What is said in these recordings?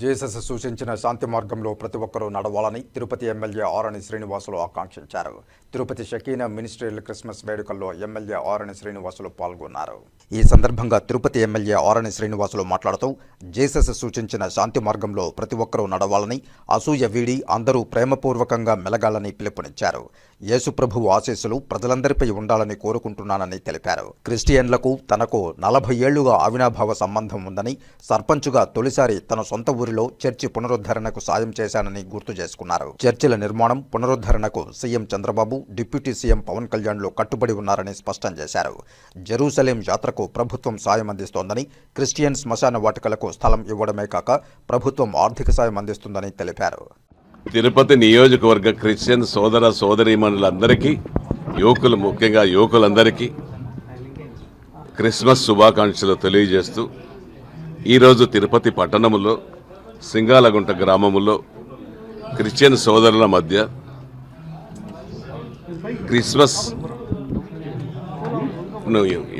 Jesus సూచించిన శాంతి మార్గంలో ప్రతి ఒక్కరూ నడవాలని తిరుపతి ఎమ్మెల్యే ఆరణి శ్రీనివాసులు ఆకాంక్షించారు. తిరుపతి షకీనా మినిస్ట్రియల్ క్రిస్మస్ వేడుకల్లో ఎమ్మెల్యే ఆరణి శ్రీనివాసులు పాల్గొన్నారు. ఈ సందర్భంగా తిరుపతి ఎమ్మెల్యే ఆరణి శ్రీనివాసులు మాట్లాడుతూ జేసస్ సూచించిన శాంతి మార్గంలో ప్రతి ఒక్కరూ నడవాలని అసూయ వీడి అందరూ ప్రేమపూర్వకంగా మెలగాలని పిలుపునిచ్చారు. యేసుప్రభువు ఆశీస్సులు ప్రజలందరిపై ఉండాలని కోరుకుంటున్నానని తెలిపారు. క్రిస్టియన్లకు తనకు నలభై ఏళ్ళుగా అవినాభావ సంబంధం ఉందని సర్పంచ్గా తొలిసారి తన సొంత ఊరిలో చర్చి పునరుద్ధరణకు సాయం చేశానని గుర్తు చేసుకున్నారు. చర్చిల నిర్మాణం పునరుద్ధరణకు CM Chandrababu deputy CM Pavan కళ్యాణ్లు కట్టుబడి ఉన్నారని స్పష్టం చేశారు. జెరూసలేం యాత్రకు ప్రభుత్వం సాయం అందిస్తోందని క్రిస్టియన్ శ్మశాన వాటికలకు స్థలం ఇవ్వడమే కాక ప్రభుత్వం ఆర్థిక సాయం అందిస్తుందని తెలిపారు. తిరుపతి నియోజకవర్గ క్రిస్టియన్ సోదర సోదరీమణులందరికీ యువకులు ముఖ్యంగా యువకులందరికీ క్రిస్మస్ శుభాకాంక్షలు తెలియజేస్తూ ఈరోజు తిరుపతి పట్టణములో సింగాలగుంట గ్రామములో క్రిస్టియన్ సోదరుల మధ్య క్రిస్మస్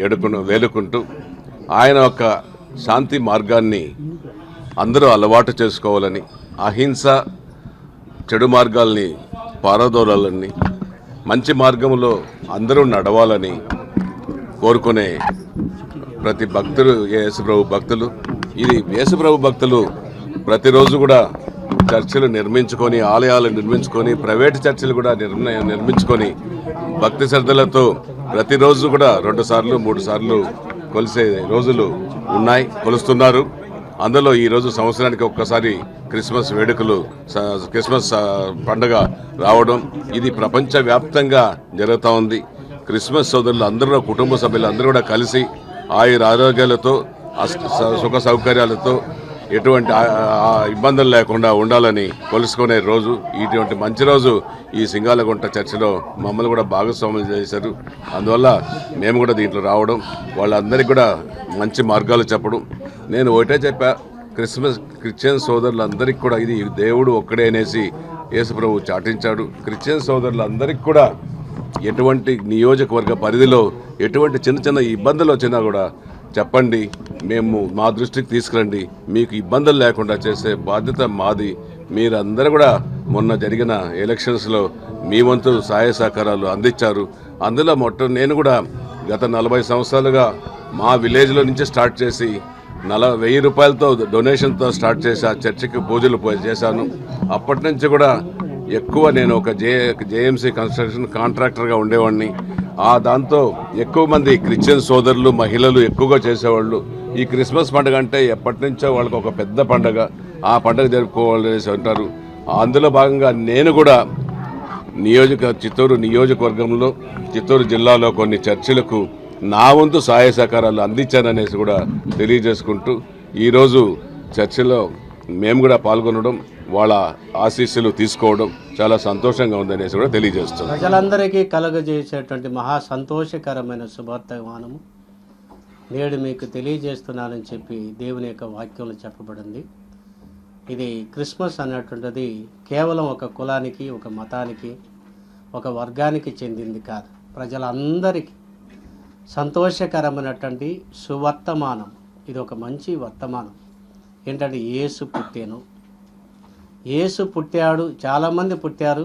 ఎడుకును వేలుకుంటూ ఆయన యొక్క శాంతి మార్గాన్ని అందరూ అలవాటు చేసుకోవాలని అహింస చెడు మార్గాల్ని పారదోలాలని మంచి మార్గంలో అందరూ నడవాలని కోరుకునే ప్రతి భక్తులు యేసుప్రభు భక్తులు. ఇది యేసుప్రభు భక్తులు ప్రతిరోజు కూడా చర్చిలు నిర్మించుకొని ఆలయాలు నిర్మించుకొని ప్రైవేట్ చర్చిలు కూడా నిర్ణ నిర్మించుకొని భక్తి శ్రద్ధలతో ప్రతిరోజు కూడా రెండు సార్లు మూడు సార్లు కొలిసే రోజులు ఉన్నాయి కొలుస్తున్నారు. అందులో ఈ రోజు సంవత్సరానికి ఒక్కసారి క్రిస్మస్ వేడుకలు స- క్రిస్మస్ పండుగ రావడం ఇది ప్రపంచవ్యాప్తంగా జరుగుతూ ఉంది. క్రిస్మస్ సోదరులు అందరూ కుటుంబ సభ్యులు అందరూ కూడా కలిసి ఆయుర ఆరోగ్యాలతో సుఖ సౌకర్యాలతో ఎటువంటి ఇబ్బందులు లేకుండా ఉండాలని కొలుసుకునే రోజు ఇటువంటి మంచి రోజు ఈ సింగాలగుంట చర్చిలో మమ్మల్ని కూడా భాగస్వాములు చేశారు. అందువల్ల మేము కూడా దీంట్లో రావడం వాళ్ళందరికీ కూడా మంచి మార్గాలు చెప్పడం. నేను ఒకటే చెప్పా క్రిస్మస్ క్రిస్టియన్ సోదరులందరికీ కూడా ఇది దేవుడు ఒక్కడే అనేసి యేసుప్రభు చాటించాడు. క్రిస్టియన్ సోదరులందరికీ కూడా ఎటువంటి నియోజకవర్గ పరిధిలో ఎటువంటి చిన్న చిన్న ఇబ్బందులు వచ్చినా కూడా చెప్పండి మేము మా దృష్టికి తీసుకురండి. మీకు ఇబ్బందులు లేకుండా చేసే బాధ్యత మాది. మీరందరూ కూడా మొన్న జరిగిన ఎలక్షన్స్లో మీ వంతు సహాయ సహకారాలు అందించారు. అందులో మొట్ట నేను కూడా గత నలభై సంవత్సరాలుగా మా విలేజ్లో నుంచి స్టార్ట్ చేసి నల వెయ్యి రూపాయలతో డొనేషన్తో స్టార్ట్ చేసి ఆ చర్చికి పూజలు చేశాను. అప్పటి నుంచి కూడా ఎక్కువ నేను ఒక జే జేఎంసీ కన్స్ట్రక్షన్ కాంట్రాక్టర్గా ఉండేవాడిని. ఆ దాంతో ఎక్కువ మంది క్రిస్టియన్ సోదరులు మహిళలు ఎక్కువగా చేసేవాళ్ళు. ఈ క్రిస్మస్ పండుగ అంటే ఎప్పటి నుంచో వాళ్ళకి ఒక పెద్ద పండుగ. ఆ పండుగ జరుపుకోవాలనేసి అంటారు. అందులో భాగంగా నేను కూడా నియోజక చిత్తూరు నియోజకవర్గంలో చిత్తూరు జిల్లాలో కొన్ని చర్చిలకు నా వంతు సహాయ సహకారాలు అందించాననేసి కూడా తెలియజేసుకుంటూ ఈరోజు చర్చిలో మేము కూడా పాల్గొనడం వాళ్ళ ఆశీస్సులు తీసుకోవడం చాలా సంతోషంగా ఉందనేసి కూడా తెలియజేస్తుంది. ప్రజలందరికీ కలగజేసేటువంటి మహా సంతోషకరమైన శుభార్తమానము నేడు మీకు తెలియజేస్తున్నానని చెప్పి దేవుని యొక్క వాక్యంలో చెప్పబడింది. ఇది క్రిస్మస్ అన్నటువంటిది కేవలం ఒక కులానికి ఒక మతానికి ఒక వర్గానికి చెందింది కాదు. ప్రజలందరికీ సంతోషకరమైనటువంటి సువర్తమానం. ఇది ఒక మంచి వర్తమానం. ఏంటంటే యేసు పుట్టేను. యేసు పుట్టాడు చాలామంది పుట్టారు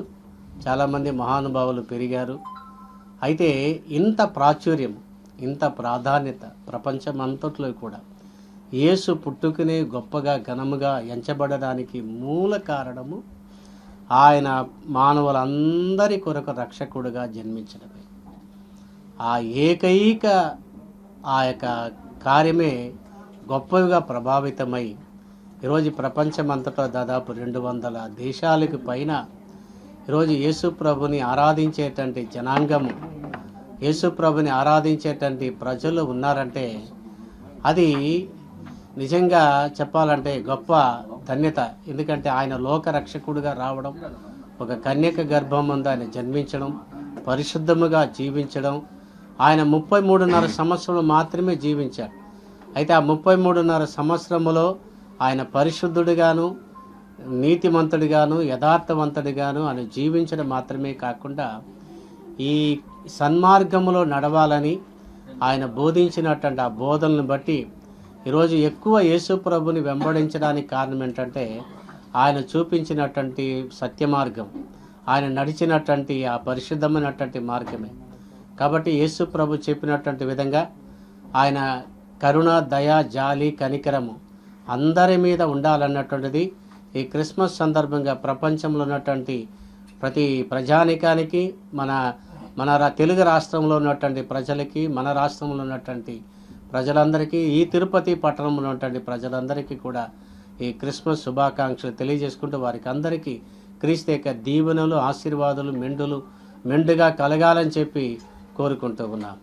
చాలామంది మహానుభావులు పెరిగారు. అయితే ఇంత ప్రాచుర్యం ఇంత ప్రాధాన్యత ప్రపంచమంతట్లో కూడా యేసు పుట్టుకునే గొప్పగా ఘనముగా ఎంచబడడానికి మూల కారణము ఆయన మానవులందరి కొరకు రక్షకుడుగా జన్మించడమే. ఆ ఏకైక ఆ యొక్క కార్యమే గొప్పగా ప్రభావితమై ఈరోజు ప్రపంచమంతటా దాదాపు రెండు వందల దేశాలకు పైన ఈరోజు యేసు ప్రభుని ఆరాధించేటువంటి జనాంగము యేసు ప్రభుని ఆరాధించేటువంటి ప్రజలు ఉన్నారంటే అది నిజంగా చెప్పాలంటే గొప్ప ధన్యత. ఎందుకంటే ఆయన లోక రక్షకుడుగా రావడం ఒక కన్యక గర్భం ముందు ఆయన జన్మించడం పరిశుద్ధముగా జీవించడం ఆయన ముప్పై మూడున్నర సంవత్సరం మాత్రమే జీవించాడు. అయితే ఆ ముప్పై మూడున్నర సంవత్సరములో ఆయన పరిశుద్ధుడిగాను నీతిమంతుడిగాను యథార్థవంతుడిగాను ఆయన జీవించడం మాత్రమే కాకుండా ఈ సన్మార్గములో నడవాలని ఆయన బోధించినటువంటి ఆ బోధనను బట్టి ఈరోజు ఎక్కువ యేసు ప్రభుని వెంబడించడానికి కారణం ఏంటంటే ఆయన చూపించినటువంటి సత్య మార్గం ఆయన నడిచినటువంటి ఆ పరిశుద్ధమైనటువంటి మార్గమే. కాబట్టి యేసు ప్రభు చెప్పినటువంటి విధంగా ఆయన కరుణ దయ జాలి కనికరము అందరి మీద ఉండాలన్నటువంటిది ఈ క్రిస్మస్ సందర్భంగా ప్రపంచంలో ఉన్నటువంటి ప్రతి ప్రజానికానికి మన మన రా- తెలుగు రాష్ట్రంలో ఉన్నటువంటి ప్రజలకి మన రాష్ట్రంలో ఉన్నటువంటి ప్రజలందరికీ ఈ తిరుపతి పట్టణంలో ఉన్నటువంటి ప్రజలందరికీ కూడా ఈ క్రిస్మస్ శుభాకాంక్షలు తెలియజేసుకుంటూ వారికి అందరికీ క్రీస్తు యొక్క దీవెనలు ఆశీర్వాదాలు మెండులు మెండుగా కలగాలని చెప్పి కోరుకుంటూ ఉన్నాం.